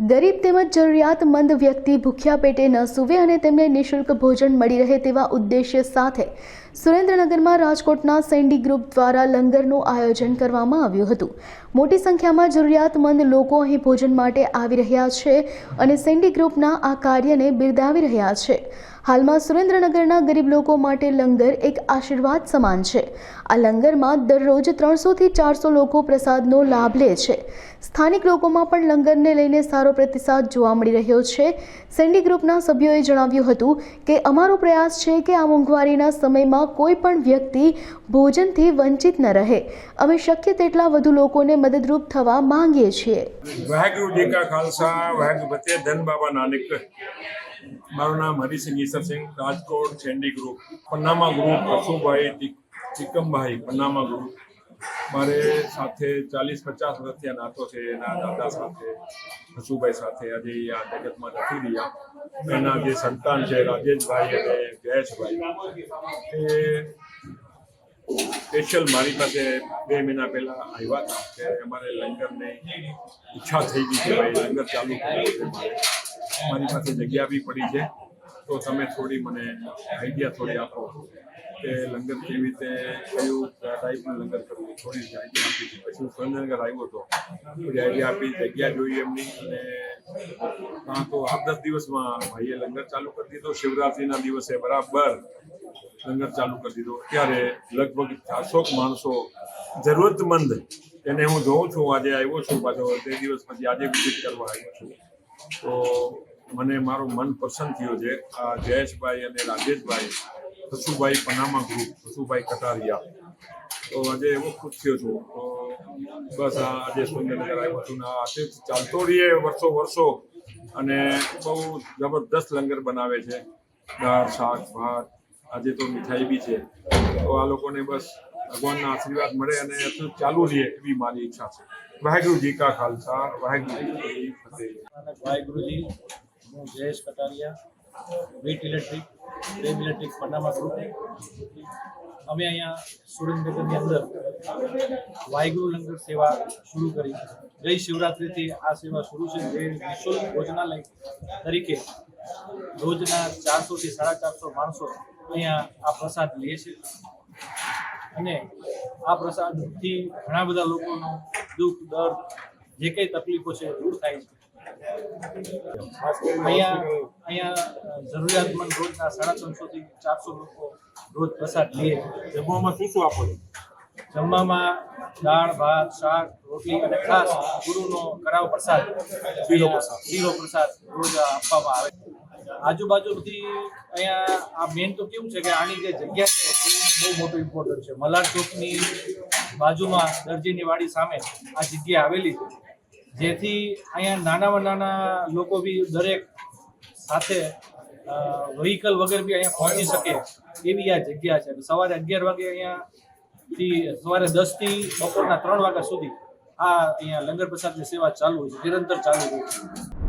ગરીબ તેમજ જરૂરિયાતમંદ વ્યક્તિ ભૂખ્યા પેટે ન સૂવે અને તેમને નિઃશુલ્ક ભોજન મળી રહે તેવા ઉદ્દેશ્ય સાથે સુરેન્દ્રનગરમાં રાજકોટના સેન્ડી ગ્રુપ દ્વારા લંગરનું આયોજન કરવામાં આવ્યું હતું. મોટી સંખ્યામાં જરૂરિયાતમંદ લોકો અહીં ભોજન માટે આવી રહ્યા છે અને સેન્ડી ગ્રુપના આ કાર્યને બિરદાવી રહ્યા છે. હાલમાં સુરેન્દ્રનગરના ગરીબ લોકો માટે લંગર એક આશીર્વાદ સમાન છે. આ લંગરમાં દરરોજ ત્રણસોથી ચારસો લોકો પ્રસાદનો લાભ લે છે. સ્થાનિક લોકોમાં પણ લંગરને લઈને સારો પ્રતિસાદ જોવા મળી રહ્યો છે. સેન્ડી ગ્રુપના સભ્યોએ જણાવ્યું હતું કે, અમારો પ્રયાસ છે કે આ મોંઘવારીના સમયમાં કોઈ પણ વ્યક્તિ ભોજનથી વંચિત ન રહે. અમે શક્ય તેટલા વધુ લોકોને મદદરૂપ થવા માંગીએ છીએ. વાહેગુરુ જી કા ખાલસા, વાહેગુરુ ફતેહ ધન બાબા નાનક. મારું નામ Harisinh Isarsinh Rajkot છેન્ડી group. Panama group, Ashubhai Chikambhai Panama group. મારે સાથે ચાલીસ, પચાસ વર્ષથી નાતો છે, એના દાદા સાથે, હસુભાઈ સાથે આજે આ જગતમાં નથી રહ્યા. એના જે સંતાન છે, રાજેશભાઈ અને જયેશભાઈ, એ સ્પેશિયલ મારી પાસે બે મહિના પહેલા આવ્યા હતા કે અમારે લંગરની ઈચ્છા થઈ ગઈ છે, ભાઈ, લંગર ચાલુ કરવું મારી પાસે જગ્યા બી પડી છે. તો તમે થોડી મને આઈડિયા થોડી આપો. કે લંગર કેવી રીતે, કયું ટાઈપનું લંગર કરવું, થોડી આઈડિયા આપી છે. પછી હું સુરેન્દ્રનગર આવ્યો હતો. આઈડિયા આપી, જગ્યા જોઈ એમની, અને હા, તો આઠ દસ દિવસમાં ભાઈએ લંગર ચાલુ કરી દીધો. શિવરાત્રીના દિવસે બરાબર લંગર ચાલુ કરી દીધો. અત્યારે લગભગ ચારસોક માણસો જરૂરતમંદ એને હું જોઉં છું, આજે આવ્યો છું પાછો, તે દિવસ પછી આજે વિઝિટ કરવા આવ્યો છું. તો મને મારું મન પસંદ થયું છે. આ જયેશભાઈ અને રાજેશભાઈ હસુભાઈ પનામા ગ્રુપ હસુભાઈ કટારિયા. તો આજે એવો ખુશ થયો છું. તો બસ આજે સુંદરનગર આવ્યો છું આજે ચાલતો રહીએ વર્ષો વર્ષો અને બહુ જબરદસ્ત લંગર બનાવે છે. દાળ, શાક, ભાત, આજે તો મીઠાઈ બી છે. તો આ લોકોને બસ ભગવાનના આશીર્વાદ મળે અને એટલું ચાલુ રહે એવી મારી ઈચ્છા છે. વાહેગુરુજી કા ખાલસા, વાહેગુરુજી ફતેહ. વાહેગુરુજી, હું Jayesh Kataria વીટ electric Prem electric group અમે અહીંયા સુરેન્દ્રનગરની અંદર વાહેગુરુ લંગર સેવા શરૂ કરી ગઈ શિવરાત્રિથી આ સેવા શરૂ છે. જે નિઃશુલ્ક ભોજનાલય તરીકે રોજના ચારસોથી સાડા ચારસો માણસો અહીંયા આ પ્રસાદ લે છે. અને આ પ્રસાદથી ઘણા બધા લોકોનો દુઃખ, દર્દ, જે કંઈ તકલીફો છે, દૂર થાય છે. અહીંયા અહીંયા જરૂરિયાતમંદ રોજના સાડા ત્રણસો થી ચારસો લોકો રોજ પ્રસાદ લે. જમવામાં શું શું આપો જમવામાં દાળ ભાત શાક રોટલી અને ખાસ ગુરુનો કરાવ પ્રસાદ શીરો પ્રસાદ. શીરો પ્રસાદ રોજ આપવામાં આવે આજુબાજુથી અહીંયા આ મેન તો કેવું છે કે આની જે જગ્યા છે બહુ મોટું ઇમ્પોર્ટન્ટ છે. મલાડ ચોકની બાજુમાં દરજીની વાડી સામે આ જગ્યા આવેલી છે. જેથી અહીંયા નાનામાં નાના લોકો બી દરેક સાથે વ્હીકલ વગર બી અહીંયા પહોંચી શકે એવી આ જગ્યા છે. સવારે અગિયાર વાગે અહીંયાથી સવારે દસથી બપોરના ત્રણ વાગ્યા સુધી આ અહીંયા લંગર પ્રસાદની સેવા ચાલુ છે. નિરંતર ચાલુ રહી છે.